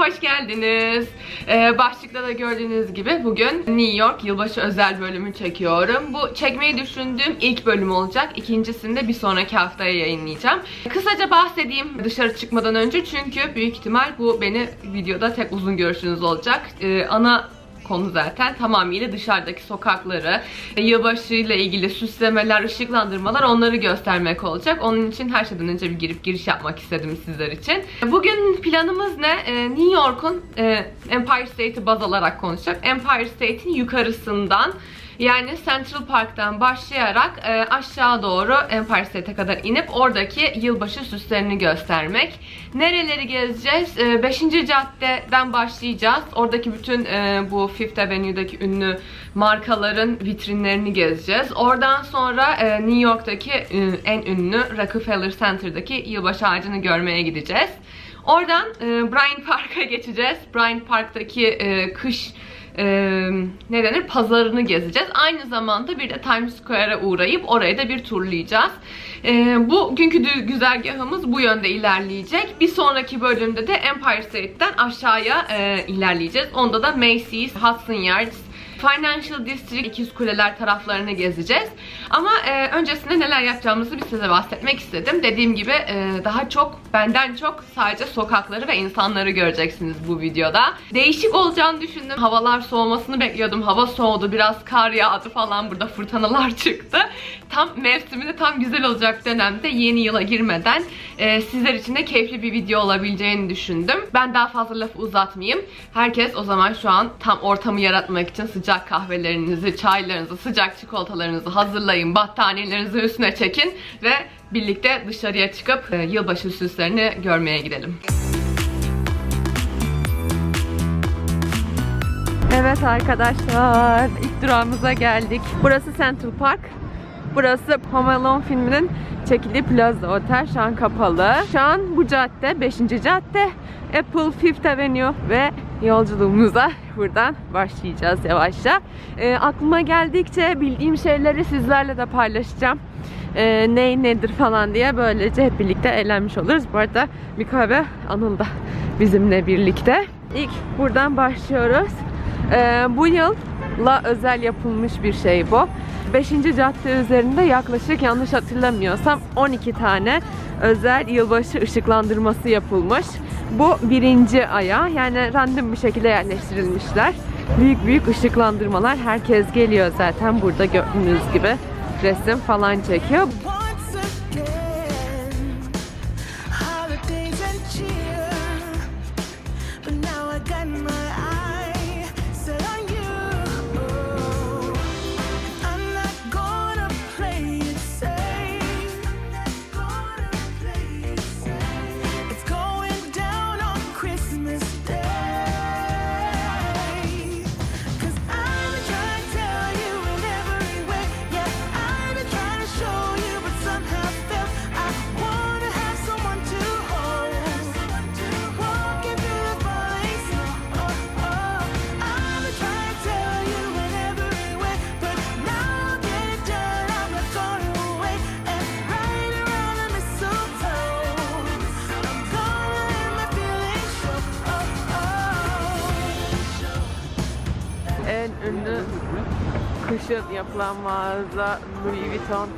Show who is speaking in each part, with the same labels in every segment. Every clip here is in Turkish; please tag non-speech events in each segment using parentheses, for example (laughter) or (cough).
Speaker 1: hoş geldiniz. Ee, başlıkta da gördüğünüz gibi bugün New York yılbaşı özel bölümü çekiyorum. Bu çekmeyi düşündüğüm ilk bölüm olacak. İkincisini de bir sonraki haftaya yayınlayacağım. Kısaca bahsedeyim dışarı çıkmadan önce çünkü büyük ihtimal bu beni videoda tek uzun görüşünüz olacak. Ee, ana konu zaten tamamıyla dışarıdaki sokakları, yılbaşı ile ilgili süslemeler, ışıklandırmalar onları göstermek olacak. Onun için her şeyden önce bir girip giriş yapmak istedim sizler için. Bugün planımız ne? Ee, New York'un e, Empire State'i baz alarak konuşacak. Empire State'in yukarısından yani Central Park'tan başlayarak e, aşağı doğru Empire State'e kadar inip oradaki yılbaşı süslerini göstermek. Nereleri gezeceğiz? 5. caddeden başlayacağız. Oradaki bütün e, bu Fifth Avenue'daki ünlü markaların vitrinlerini gezeceğiz. Oradan sonra e, New York'taki e, en ünlü Rockefeller Center'daki yılbaşı ağacını görmeye gideceğiz. Oradan e, Bryant Park'a geçeceğiz. Bryant Park'taki e, kış e, ne denir pazarını gezeceğiz. Aynı zamanda bir de Times Square'a uğrayıp orayı da bir turlayacağız. E, bugünkü güzergahımız bu yönde ilerleyecek. Bir sonraki bölümde de Empire State'den aşağıya e, ilerleyeceğiz. Onda da Macy's, Hudson Yards, Financial District, ikiz kuleler taraflarını gezeceğiz. Ama e, öncesinde neler yapacağımızı bir size bahsetmek istedim. Dediğim gibi e, daha çok benden çok sadece sokakları ve insanları göreceksiniz bu videoda. Değişik olacağını düşündüm. Havalar soğumasını bekliyordum. Hava soğudu. Biraz kar yağdı falan. Burada fırtınalar (laughs) çıktı. Tam mevsiminde tam güzel olacak dönemde yeni yıla girmeden e, sizler için de keyifli bir video olabileceğini düşündüm. Ben daha fazla lafı uzatmayayım. Herkes o zaman şu an tam ortamı yaratmak için sıcak kahvelerinizi, çaylarınızı, sıcak çikolatalarınızı hazırlayın. Battaniyelerinizi üstüne çekin ve birlikte dışarıya çıkıp e, yılbaşı süslerini görmeye gidelim. Evet arkadaşlar, ilk durağımıza geldik. Burası Central Park. Burası Home Alone filminin çekildiği Plaza Otel. Şu an kapalı. Şu an bu cadde, 5. cadde. Apple Fifth Avenue ve yolculuğumuza buradan başlayacağız yavaşça. Ee, aklıma geldikçe bildiğim şeyleri sizlerle de paylaşacağım. Ee, ney nedir falan diye böylece hep birlikte eğlenmiş oluruz. Bu arada bir kahve Anıl da bizimle birlikte. İlk buradan başlıyoruz. Ee, bu yılla özel yapılmış bir şey bu. 5. cadde üzerinde yaklaşık yanlış hatırlamıyorsam 12 tane özel yılbaşı ışıklandırması yapılmış. Bu birinci aya yani random bir şekilde yerleştirilmişler. Büyük büyük ışıklandırmalar. Herkes geliyor zaten burada gördüğünüz gibi resim falan çekiyor. Yapılan mağaza Louis Vuitton.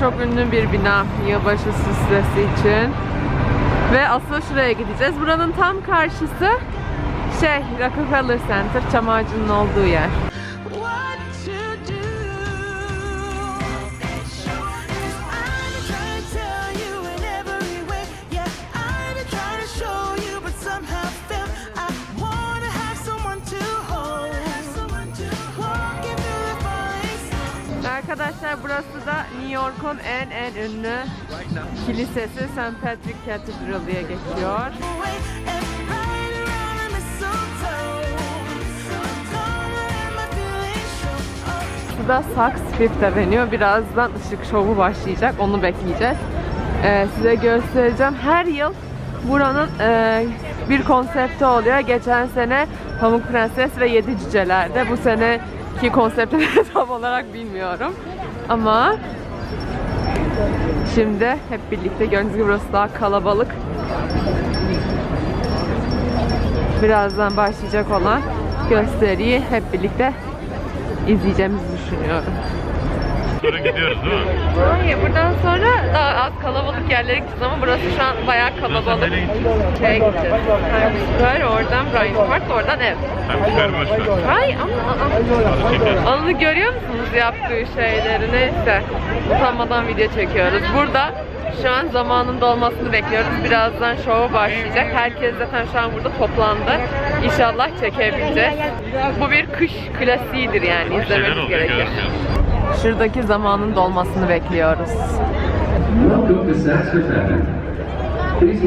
Speaker 1: Çok ünlü bir bina yılbaşı süslesi için. Ve asıl şuraya gideceğiz. Buranın tam karşısı şey Rockefeller Center, çam ağacının olduğu yer. Arkadaşlar burası da New York'un en en ünlü kilisesi St. Patrick Cathedral diye geçiyor. Burada Saks Fifth Avenue. Birazdan ışık şovu başlayacak. Onu bekleyeceğiz. Ee, size göstereceğim. Her yıl buranın e, bir konsepti oluyor. Geçen sene Pamuk Prenses ve Yedi Cüceler'de. Bu seneki konseptini (laughs) tam olarak bilmiyorum. Ama şimdi hep birlikte gördüğünüz gibi burası daha kalabalık. Birazdan başlayacak olan gösteriyi hep birlikte izleyeceğimizi düşünüyorum.
Speaker 2: Sonra gidiyoruz değil mi?
Speaker 1: Hayır, buradan sonra daha az kalabalık yerlere gideceğiz ama burası şu an bayağı kalabalık.
Speaker 2: nereye gideceğiz?
Speaker 1: Şeye gideceğiz. Times Square, oradan Bryant Park, oradan ev.
Speaker 2: Hem çıkar boş ver.
Speaker 1: Hayır ama. Anlı görüyor musunuz yaptığı şeyleri? Neyse. Utanmadan video çekiyoruz. Burada şu an zamanın dolmasını bekliyoruz. Birazdan şova başlayacak. Herkes zaten şu an burada toplandı. İnşallah çekebileceğiz. Bu bir kış klasiğidir yani.
Speaker 2: Bir şeyler
Speaker 1: Şuradaki zamanın dolmasını bekliyoruz.
Speaker 3: Please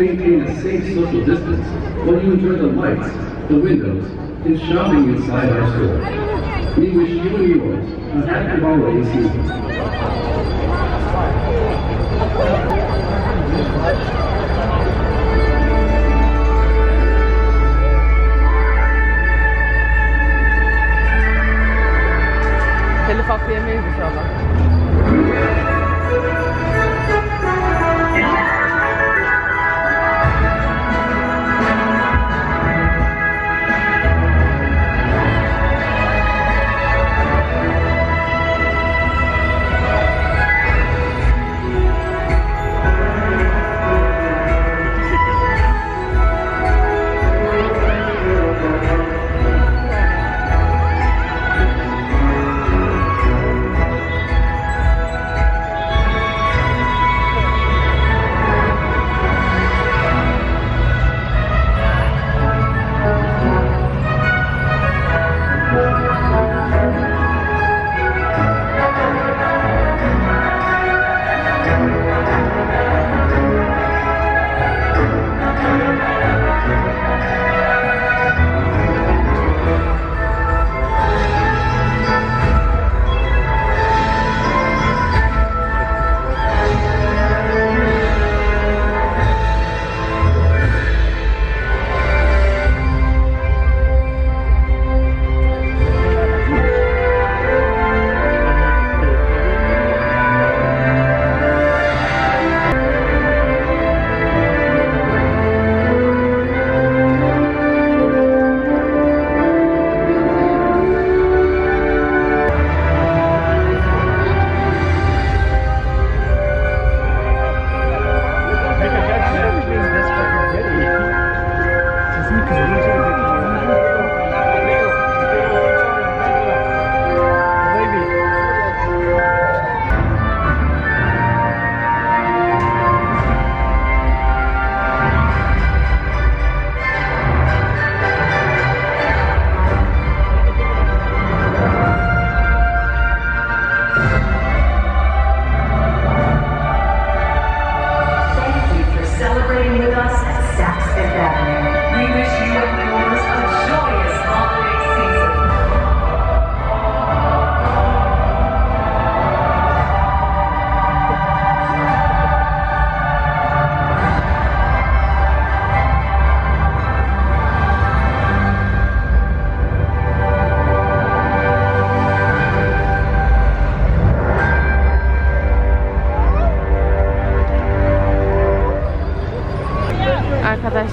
Speaker 3: you.
Speaker 1: Hakkı yemeyiz inşallah.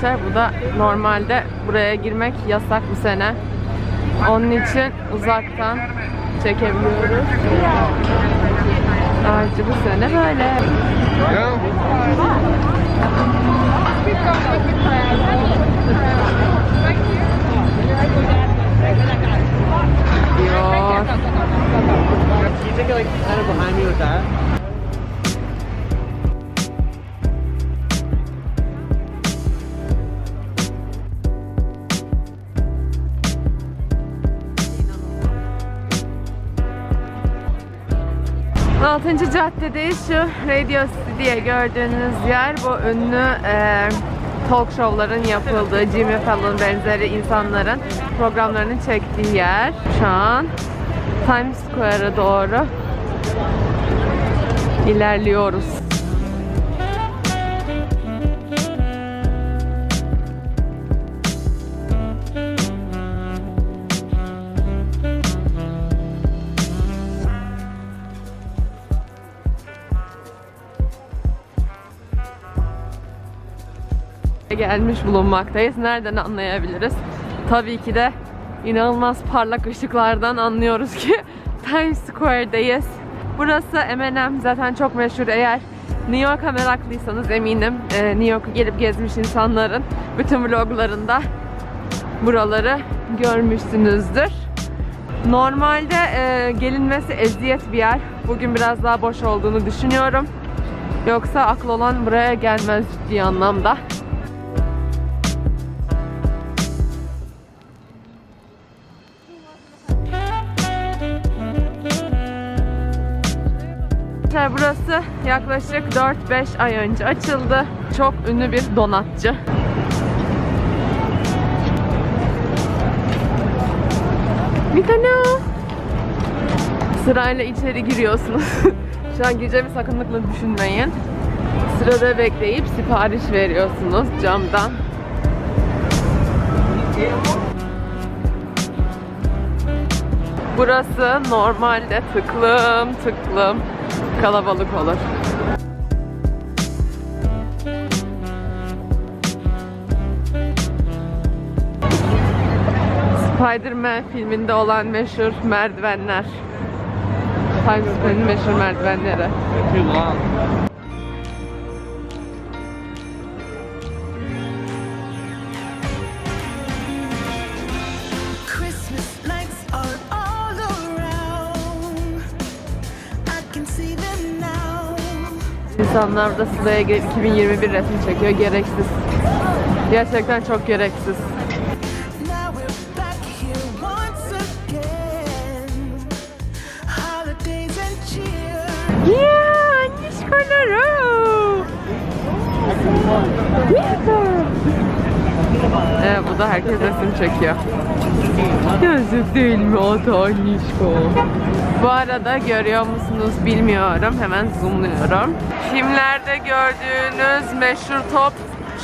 Speaker 1: Arkadaşlar bu da normalde buraya girmek yasak bu sene. Onun için uzaktan çekebiliyoruz. Ağacı bu sene böyle. Diyor.
Speaker 4: You it like kind of behind me with that.
Speaker 1: Altıncı caddedeyiz. Şu Radio City gördüğünüz yer bu ünlü e, talk show'ların yapıldığı Jimmy Fallon benzeri insanların programlarını çektiği yer. Şu an Times Square'a doğru ilerliyoruz. Gelmiş bulunmaktayız. Nereden anlayabiliriz? Tabii ki de inanılmaz parlak ışıklardan anlıyoruz ki (laughs) Times Square'dayız. Burası M&M zaten çok meşhur. Eğer New York'a meraklıysanız eminim e, New York'u gelip gezmiş insanların bütün vloglarında buraları görmüşsünüzdür. Normalde e, gelinmesi eziyet bir yer. Bugün biraz daha boş olduğunu düşünüyorum. Yoksa aklı olan buraya gelmez ciddi anlamda. Arkadaşlar burası yaklaşık 4-5 ay önce açıldı. Çok ünlü bir donatçı. Mikano. Sırayla içeri giriyorsunuz. (laughs) Şu an gireceğimi sakınlıkla düşünmeyin. Sırada bekleyip sipariş veriyorsunuz camdan. Burası normalde tıklım tıklım kalabalık olur. Spider-Man filminde olan meşhur merdivenler. Square'in meşhur merdivenleri. İnsanlar da gelip 2021 resim çekiyor. Gereksiz. Gerçekten çok gereksiz. Yeah, annişkoları. Evet, bu da herkes resim çekiyor. Yazık değil mi o da annişko? Bu arada görüyor musunuz bilmiyorum. Hemen zoomluyorum. Filmlerde gördüğünüz meşhur top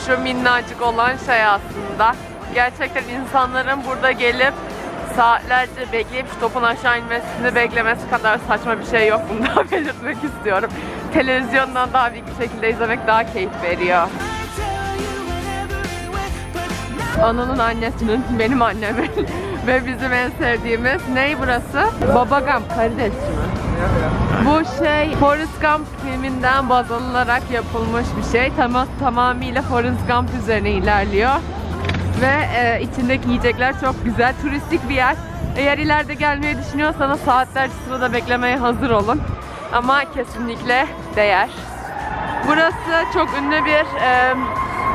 Speaker 1: şu minnacık olan şey aslında. Gerçekten insanların burada gelip saatlerce bekleyip şu topun aşağı inmesini beklemesi kadar saçma bir şey yok. Bunu daha (laughs) belirtmek istiyorum. Televizyondan daha büyük bir şekilde izlemek daha keyif veriyor. Ana'nın annesinin, benim annemin (laughs) ve bizim en sevdiğimiz ney burası? Babagam, karides mi? Bu şey Forrest Gump filminden baz alınarak yapılmış bir şey. Tamam, tamamıyla Forrest Gump üzerine ilerliyor. Ve e, içindeki yiyecekler çok güzel. Turistik bir yer. Eğer ileride gelmeyi düşünüyorsanız saatlerce sırada beklemeye hazır olun. Ama kesinlikle değer. Burası çok ünlü bir e,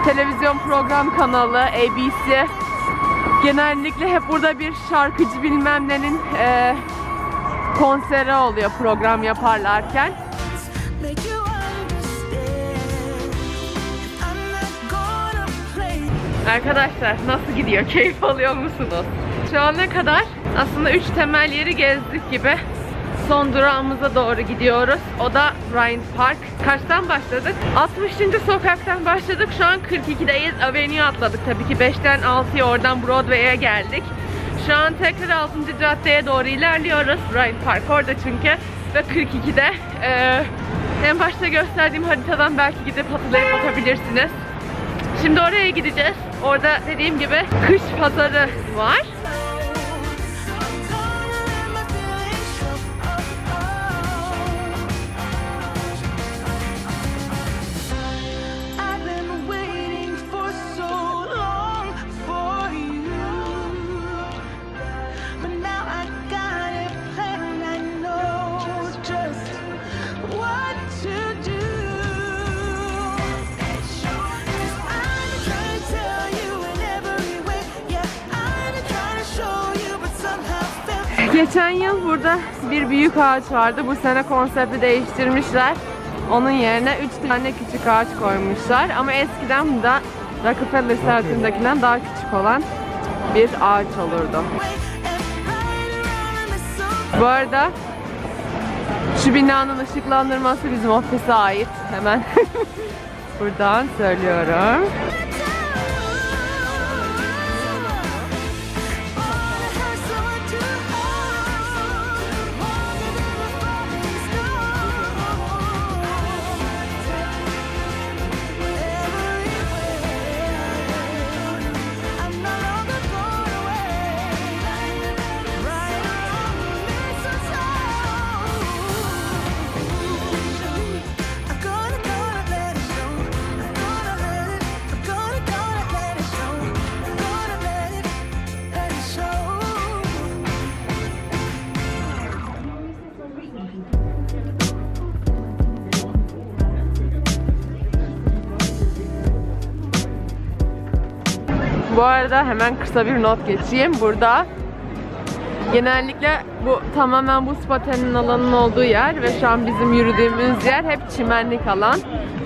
Speaker 1: televizyon program kanalı ABC. Genellikle hep burada bir şarkıcı bilmem nenin e, konseri oluyor program yaparlarken. Arkadaşlar nasıl gidiyor? Keyif alıyor musunuz? Şu ana kadar aslında 3 temel yeri gezdik gibi. Son durağımıza doğru gidiyoruz. O da Bryant Park. Kaçtan başladık? 60. sokaktan başladık. Şu an 42'deyiz. Avenue atladık tabii ki. 5'ten 6'ya oradan Broadway'e geldik. Şu an tekrar 6. caddeye doğru ilerliyoruz. Bryant Park orada çünkü. Ve 42'de eee, en başta gösterdiğim haritadan belki gidip hatırlayıp bakabilirsiniz. Şimdi oraya gideceğiz. Orada dediğim gibi kış pazarı var. Geçen yıl burada bir büyük ağaç vardı. Bu sene konsepti değiştirmişler. Onun yerine 3 tane küçük ağaç koymuşlar. Ama eskiden da Rockefeller Center'dakinden daha küçük olan bir ağaç olurdu. Bu arada şu binanın ışıklandırması bizim ofise ait. Hemen (laughs) buradan söylüyorum. Bu arada hemen kısa bir not geçeyim. Burada genellikle bu tamamen bu spatenin alanın olduğu yer ve şu an bizim yürüdüğümüz yer hep çimenlik alan.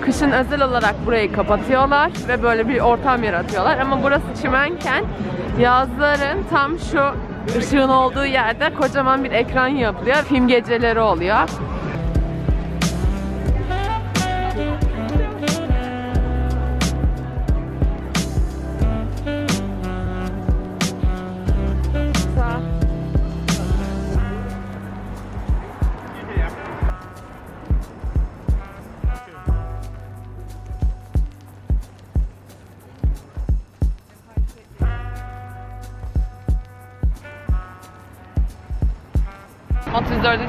Speaker 1: Kışın özel olarak burayı kapatıyorlar ve böyle bir ortam yaratıyorlar. Ama burası çimenken yazların tam şu ışığın olduğu yerde kocaman bir ekran yapılıyor. Film geceleri oluyor.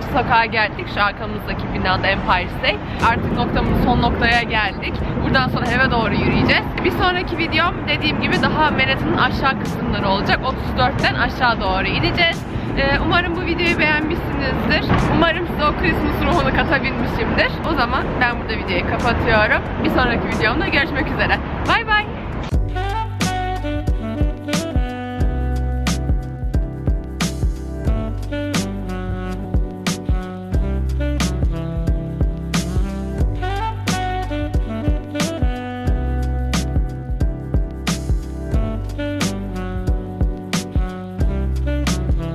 Speaker 1: Sokağa geldik. Şu arkamızdaki binada Empire State. Artık noktamız son noktaya geldik. Buradan sonra eve doğru yürüyeceğiz. Bir sonraki videom dediğim gibi daha Manhattan'ın aşağı kısımları olacak. 34'ten aşağı doğru ineceğiz. Ee, umarım bu videoyu beğenmişsinizdir. Umarım size o Christmas ruhunu katabilmişimdir. O zaman ben burada videoyu kapatıyorum. Bir sonraki videomda görüşmek üzere. Bay bay.